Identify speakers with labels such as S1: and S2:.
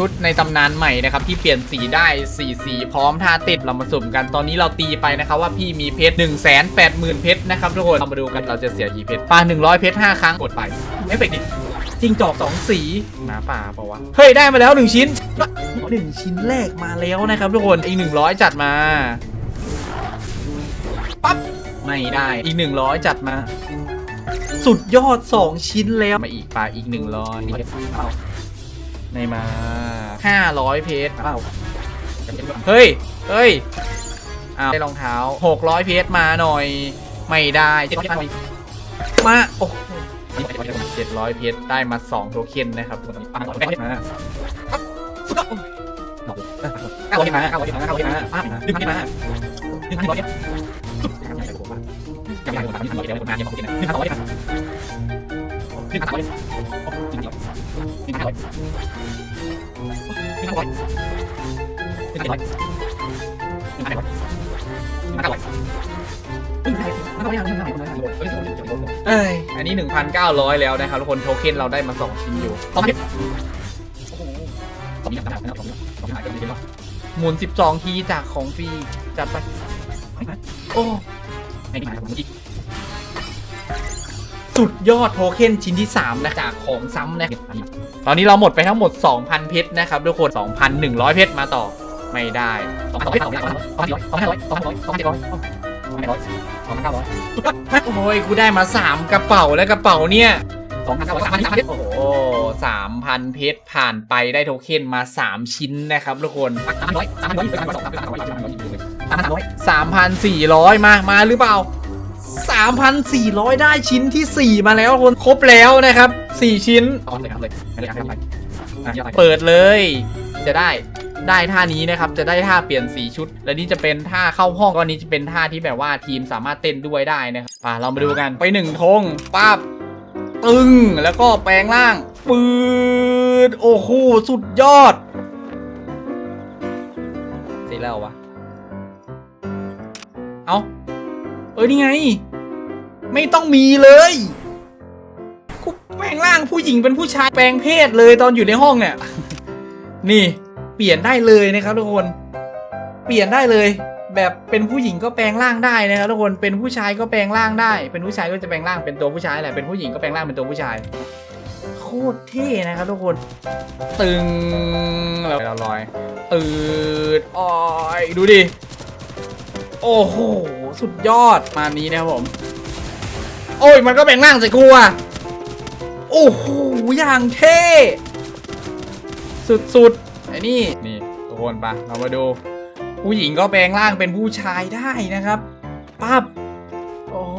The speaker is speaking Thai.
S1: ชุดในตำนานใหม่นะครับที่เปลี่ยนสีได้สีสีพร้อมท่าติดเรามาสุ่มกันตอนนี้เราตีไปนะครับว่าพี่มีเพชร 1 8 0 0 0 0 เพชรนะครับทุกคนเรามาดูกันเราจะเสียกี่เพชรปา100 เพชร 5 ครั้งกดไปไม่เป็นดิจิงจอก2 สีหมาป่าเปล่าวะเฮ้ยได้มาแล้ว 1 ชิ้นหนึ่งชิ้นแรกมาแล้วนะครับทุกคนอีก 100 จัดมาปั๊บไม่ได้อีก 100 จัดมา สุดยอด 2 ชิ้นแล้วมาอีกปลาอีก 100 ในมาห้าร้อยเพล่เฮ้ย เฮ้ยเอาได้รองเท้าหกร้อยเพชรมาหน่อย ไม่ได้มา โอ้เจ็ดร้อยเพชรได้มาสองโทเค็นนะครับปังมาเก้าร้อยมาเก้าร้อยมาเก้าร้อยมาเก้าร้อยมาป้าดึงมาดึงร้อยยังไงผมว่ายังไงผมว่ายังไงผมว่ายังไงผมว่า ขึ้นห้าร้อยโอ้จริงเหรอขึ้นห้าร้อยขึ้นห้าร้อยขึ้นห้าร้อยขึ้นห้าร้อยขึ้นห้าร้อยเอ้ยอันนี้ 1,900 แล้วนะครับทุกคนโทเค็นเราได้มา 2 ชิ้นอยู่สองพันสองพันสองพันสองพันสองพันสองพันหมุน 12 ทีจากของฟรีจัดไป โอ้ไม่ได้มายความจริง สุดยอดโทเค็นชิ้นที่ 3 นะจากของซ้ำนะตอนนี้เราหมดไปทั้งหมด 2,000 เพชรนะครับทุกคน 2,100 เพชรมาต่อไม่ได้2,200เพชร2,500 2,500 2,500 2,500 2,900โอ้ยกูได้มา3กระเป๋าแล้วกระเป๋าเนี่ย2,900 3,000เพชรโอ้โห3,000เพชรผ่านไปได้โทเค็นมา3ชิ้นนะครับทุกคน3,000 3,000 3,400มามาหรือเปล่า 3,400 ได้ชิ้นทีสี่ 4 มาแล้วคนครบแล้วนะครับ 4 ชิ้นเปิดเลย จะได้ได้ท่านี้นะครับ จะได้ท่าเปลี่ยนสีชุด และนี่จะเป็นท่าเข้าห้องก็นี้จะเป็นท่าที่แบบว่าทีมสามารถเต้นด้วยได้นะครับอะเรามาดูกันไปหนึ่งธงปั๊บตึงแล้วก็แปลงร่างปืดโอ้โหสุดยอดเสร็จแล้ววะ เอา เออนี่ไง ไม่ต้องมีเลยกูแปลงร่างผู้หญิงเป็นผู้ชายแปลงเพศเลยตอนอยู่ในห้องเนี่ย นี่ เปลี่ยนได้เลยนะครับทุกคน เปลี่ยนได้เลย แบบเป็นผู้หญิงก็แปลงร่างได้นะครับทุกคนเป็นผู้ชายก็แปลงร่างได้ เป็นผู้ชายก็จะแปลงร่างเป็นตัวผู้ชายแหละเป็นผู้หญิงก็แปลงร่างเป็นตัวผู้ชายโคตรเท่นะครับทุกคน ตึงแล้วเราลอย ตืดอ้อย ดูดิ โอ้โห สุดยอดมานี้นะครับผม โอ้ยมันก็แบ่งร่างใส่กูอะโอ้โหอย่างเท่สุดๆไอ้นี่นี่ทุกคนปะเรามาดู ผู้หญิงก็แปลงร่างเป็นผู้ชายได้นะครับปั๊บโอ้โ